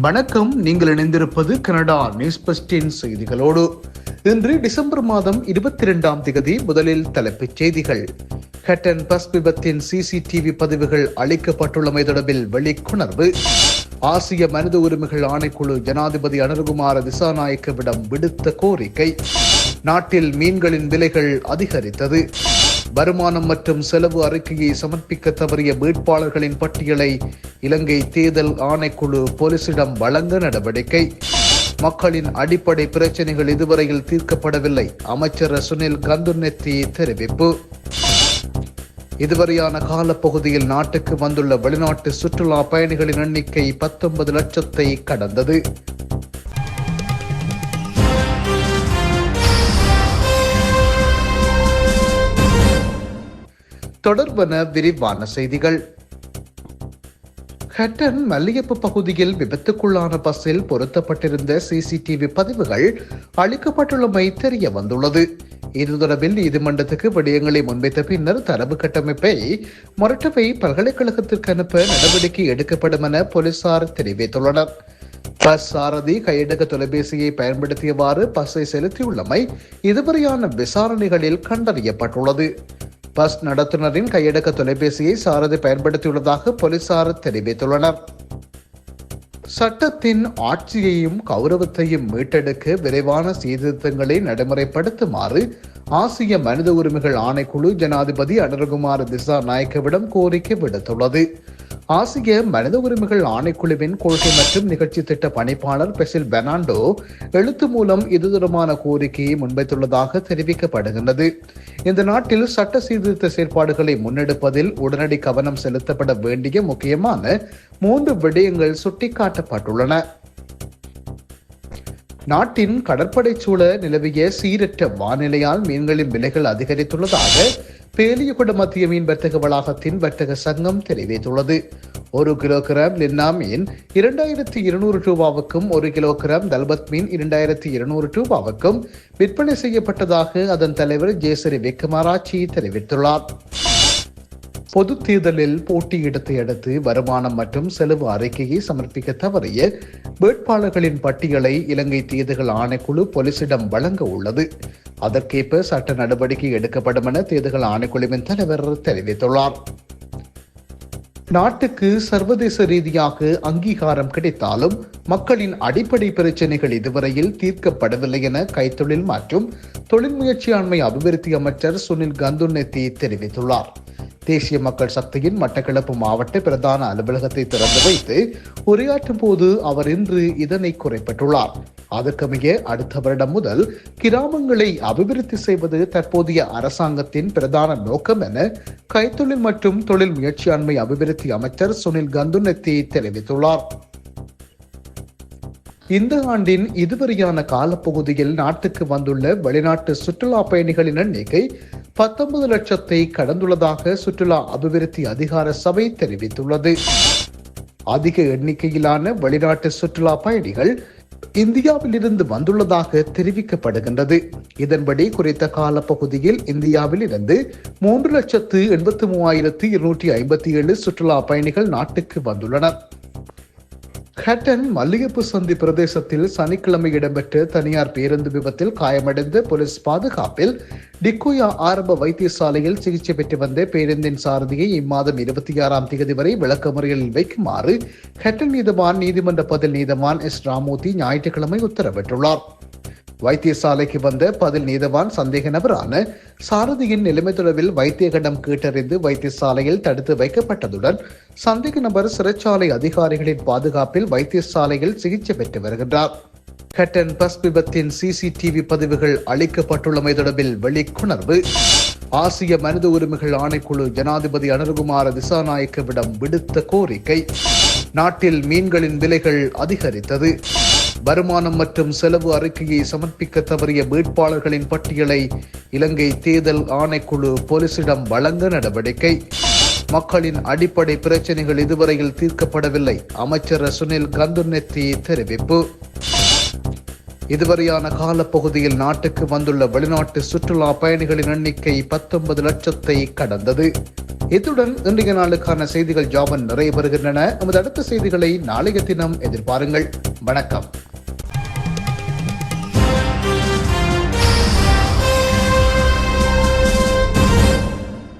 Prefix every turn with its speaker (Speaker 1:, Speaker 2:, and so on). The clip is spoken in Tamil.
Speaker 1: வணக்கம் நீங்கள் இணைந்திருப்பது கனடா நியூஸ் பஸ்டின் செய்திகளோடு. இன்று டிசம்பர் மாதம் இருபத்தி இரண்டாம் திகதி முதலில் தலைப்புச் செய்திகள். ஹட்டன் பஸ் விபத்தின் சிசிடிவி பதிவுகள் அளிக்கப்பட்டுள்ளமை தொடர்பில் வெளிக்குணர்வு. ஆசிய மனித உரிமைகள் ஆணைக்குழு ஜனாதிபதி அனுகுமார திசாநாயக்கவிடம் விடுத்த கோரிக்கை. நாட்டில் மீன்களின் விலைகள் அதிகரித்தது. வருமானம் மற்றும் செலவு அறிக்கையை சமர்ப்பிக்க தவறிய வேட்பாளர்களின் பட்டியலை இலங்கை தேர்தல் ஆணைக்குழு போலீசிடம் வழங்க நடவடிக்கை. மக்களின் அடிப்படை பிரச்சனைகள் இதுவரையில் தீர்க்கப்படவில்லை. அமைச்சர் சுனில் கந்துநெத்தி தெரிவிப்பு. இதுவரையான காலப்பகுதியில் நாட்டுக்கு வந்துள்ள வெளிநாட்டு சுற்றுலா பயணிகளின் எண்ணிக்கை பத்தொன்பது லட்சத்தை கடந்தது. தொடர்பன விரிவான செய்திகள். ஹட்டன் மல்லியப்பு பகுதியில் விபத்துக்குள்ளான பஸ்ஸில் பொருத்தப்பட்டிருந்த சிசிடிவி பதிவுகள் அளிக்கப்பட்டுள்ளமை தெரிய வந்துள்ளது. இது தொடர்பில் நீதிமன்றத்துக்கு விடயங்களை முன்வைத்த பின்னர் தரவு கட்டமைப்பை மொரட்டவை பல்கலைக்கழகத்திற்கு அனுப்ப நடவடிக்கை எடுக்கப்படும் என போலீசார் தெரிவித்துள்ளனர். பஸ் சாரதி கையடக தொலைபேசியை பயன்படுத்தியவாறு பஸ்ஸை செலுத்தியுள்ளமை இதுவரையான விசாரணைகளில் கண்டறியப்பட்டுள்ளது. பஸ் நடத்துனரின் கையடக்க தொலைபேசியை சாரதி பயன்படுத்தியுள்ளதாக போலீசார் தெரிவித்துள்ளனர். சட்டத்தின் ஆட்சியையும் கௌரவத்தையும் மீட்டெடுக்க விரைவான சீர்திருத்தங்களை நடைமுறைப்படுத்துமாறு ஆசிய மனித உரிமைகள் ஆணைக்குழு ஜனாதிபதி அனுரகுமார் திசா நாயக்கவிடம் கோரிக்கை விடுத்துள்ளது. ஆசிய மனித உரிமைகள் ஆணைக்குழுவின் கொள்கை மற்றும் நிகழ்ச்சி திட்ட பணிப்பாளர் பெசில் பெர்னாண்டோ எழுத்து மூலம் இது தொடர்பான கோரிக்கையை முன்வைத்துள்ளதாக தெரிவிக்கப்படுகின்றது. இந்த நாட்டில் சட்ட சீர்திருத்த செயற்பாடுகளை முன்னெடுப்பதில் உடனடி கவனம் செலுத்தப்பட வேண்டிய முக்கியமான மூன்று விடயங்கள் சுட்டிக்காட்டப்பட்டுள்ளன. நாட்டின் கடற்படை சூழ நிலவிய சீரற்ற வானிலையால் மீன்களின் விலைகள் அதிகரித்துள்ளதாக பேலியகுட மத்திய மீன் வர்த்தக வளாகத்தின் வர்த்தக சங்கம் தெரிவித்துள்ளது. ஒரு கிலோகிராம் லின்னா மீன் இரண்டாயிரத்தி இருநூறு ரூபாவுக்கும் ஒரு கிலோகிராம் தல்பத் மீன் இரண்டாயிரத்தி இருநூறு ரூபாவுக்கும் விற்பனை செய்யப்பட்டதாக அதன் தலைவர் ஜேசரி விக்ரமராட்சி தெரிவித்துள்ளார். பொது தேர்தலில் போட்டியிடத்தை அடுத்து வருமானம் மற்றும் செலவு அறிக்கையை சமர்ப்பிக்க தவறிய வேட்பாளர்களின் பட்டியலை இலங்கை தேர்தல் ஆணைக்குழு போலீசிடம் வழங்க உள்ளது. அதற்கேற்ப சட்ட நடவடிக்கை எடுக்கப்படும் என தேர்தல் ஆணைக்குழுவின் தலைவர் தெரிவித்துள்ளார். நாட்டுக்கு சர்வதேச ரீதியாக அங்கீகாரம் கிடைத்தாலும் மக்களின் அடிப்படை பிரச்சினைகள் இதுவரையில் தீர்க்கப்படவில்லை என கைத்தொழில் மற்றும் தொழில் முயற்சியாண்மை அபிவிருத்தி அமைச்சர் சுனில் கந்துன்னெத்தி தெரிவித்துள்ளார். தேசிய மக்கள் சக்தியின் மட்டக்களப்பு மாவட்ட பிரதான அலுவலகத்தை திறந்து வைத்து உரையாற்றும் போது அவர் இன்று இதனை குறைப்பட்டுள்ளார். அதற்கமைய அடுத்த வருடம் முதல் கிராமங்களை அபிவிருத்தி செய்வது தற்போதைய அரசாங்கத்தின் பிரதான நோக்கம் என கைத்தொழில் மற்றும் தொழில் முயற்சியாண்மை அபிவிருத்தி அமைச்சர் சுனில் கந்துநெத்தி தெரிவித்துள்ளார். இந்த ஆண்டின் இதுவரையான காலப்பகுதியில் நாட்டுக்கு வந்துள்ள வெளிநாட்டு சுற்றுலா பயணிகளின் எண்ணிக்கை பத்தொன்பது லட்சத்தை கடந்துள்ளதாக சுற்றுலா அபிவிருத்தி அதிகார சபை தெரிவித்துள்ளது. அதிக எண்ணிக்கையிலான வெளிநாட்டு சுற்றுலா பயணிகள் இந்தியாவிலிருந்து வந்துள்ளதாக தெரிவிக்கப்படுகின்றது. இதன்படி குறித்த காலப்பகுதியில் இந்தியாவில் இருந்து மூன்று லட்சத்து எண்பத்தி மூவாயிரத்து இருநூற்றி ஐம்பத்தி ஏழு சுற்றுலா பயணிகள் நாட்டுக்கு வந்துள்ளனர். ஹட்டன் மல்லிகைப்பு சந்தி பிரதேசத்தில் சனிக்கிழமை இடம்பெற்ற தனியார் பேருந்து விபத்தில் காயமடைந்த போலீஸ் பாதுகாப்பில் டிக்குயா ஆரம்ப வைத்தியசாலையில் சிகிச்சை பெற்று வந்த பேருந்தின் சாரதியை இம்மாதம் இருபத்தி ஆறாம் தேதி வரை விளக்கமுறையில் வைக்குமாறு ஹட்டன் நீதவான் நீதிமன்ற பதில் நீதவான் எஸ் ராமூர்த்தி ஞாயிற்றுக்கிழமை உத்தரவிட்டுள்ளார். வைத்தியசாலைக்கு வந்த பதில் நீதவான் சந்தேக நபரான சாரதியின் நிலைமை தொடர்பில் வைத்தியகண்டம் கேட்டறிந்து வைத்தியசாலையில் தடுத்து வைக்கப்பட்டதுடன் சந்தேக நபர் சிறைச்சாலை அதிகாரிகளின் பாதுகாப்பில் வைத்தியசாலையில் சிகிச்சை பெற்று வருகின்றார். கட்டன் பஸ் விபத்தின் சிசிடிவி பதிவுகள் அளிக்கப்பட்டுள்ளமை தொடர்பில் வெளிக்குணர்வு. ஆசிய மனித உரிமைகள் ஆணைக்குழு ஜனாதிபதி அனுகுமார திசாநாயக்கவிடம் விடுத்த கோரிக்கை. நாட்டில் மீன்களின் விலைகள் அதிகரித்தது. வருமானம் மற்றும் செலவு அறிக்கையை சமர்ப்பிக்க தவறிய வேட்பாளர்களின் பட்டியலை இலங்கை தேர்தல் ஆணைக்குழு போலீசிடம் வழங்க நடவடிக்கை. மக்களின் அடிப்படை பிரச்சனைகள் இதுவரையில் தீர்க்கப்படவில்லை. அமைச்சர் சுனில் கந்துநெத்தி தெரிவிப்பு. இதுவரையான காலப்பகுதியில் நாட்டுக்கு வந்துள்ள வெளிநாட்டு சுற்றுலா பயணிகளின் எண்ணிக்கை பத்தொன்பது லட்சத்தை கடந்தது. இத்துடன் இன்றைய நாளுக்கான செய்திகள் ஜாபன் நிறைவு பெறுகின்றன நமது அடுத்த செய்திகளை நாளைய தினம் எதிர்பாருங்கள். வணக்கம்.